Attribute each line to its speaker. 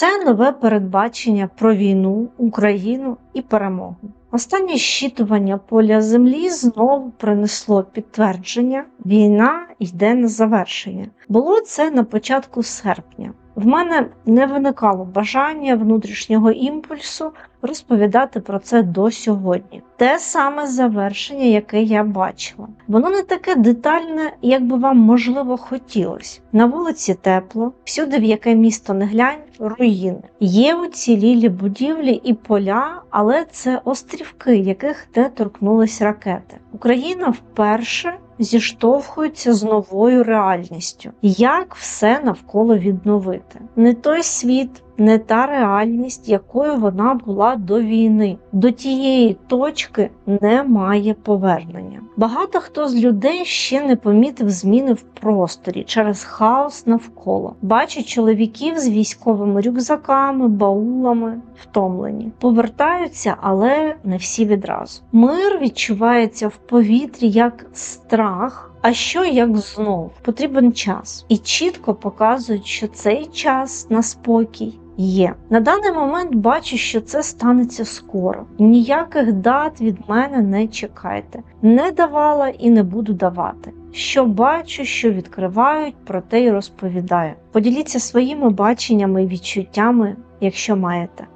Speaker 1: Це нове передбачення про війну, Україну і перемогу. Останнє щитування поля землі знову принесло підтвердження: війна йде на завершення. Було це на початку серпня. В мене не виникало бажання внутрішнього імпульсу розповідати про це до сьогодні. Те саме завершення, яке я бачила. Воно не таке детальне, як би вам можливо хотілося. На вулиці тепло, всюди, в яке місто не глянь, руїни. Є уцілілі будівлі і поля, але це острівки, яких не торкнулись ракети. Україна вперше зіштовхується з новою реальністю. Як все навколо відновити? Не той світ, не та реальність, якою вона була до війни. До тієї точки немає повернення. Багато хто з людей ще не помітив зміни в просторі через хаос навколо. Бачить чоловіків з військовими рюкзаками, баулами, втомлені. Повертаються, але не всі відразу. Мир відчувається в повітрі як страх. А що як знов потрібен час, і чітко показують, що цей час на спокій є. На даний момент бачу, що це станеться скоро. Ніяких дат від мене не чекайте. Не давала і не буду давати. Що бачу, що відкривають, про те й розповідаю. Поділіться своїми баченнями і відчуттями, якщо маєте.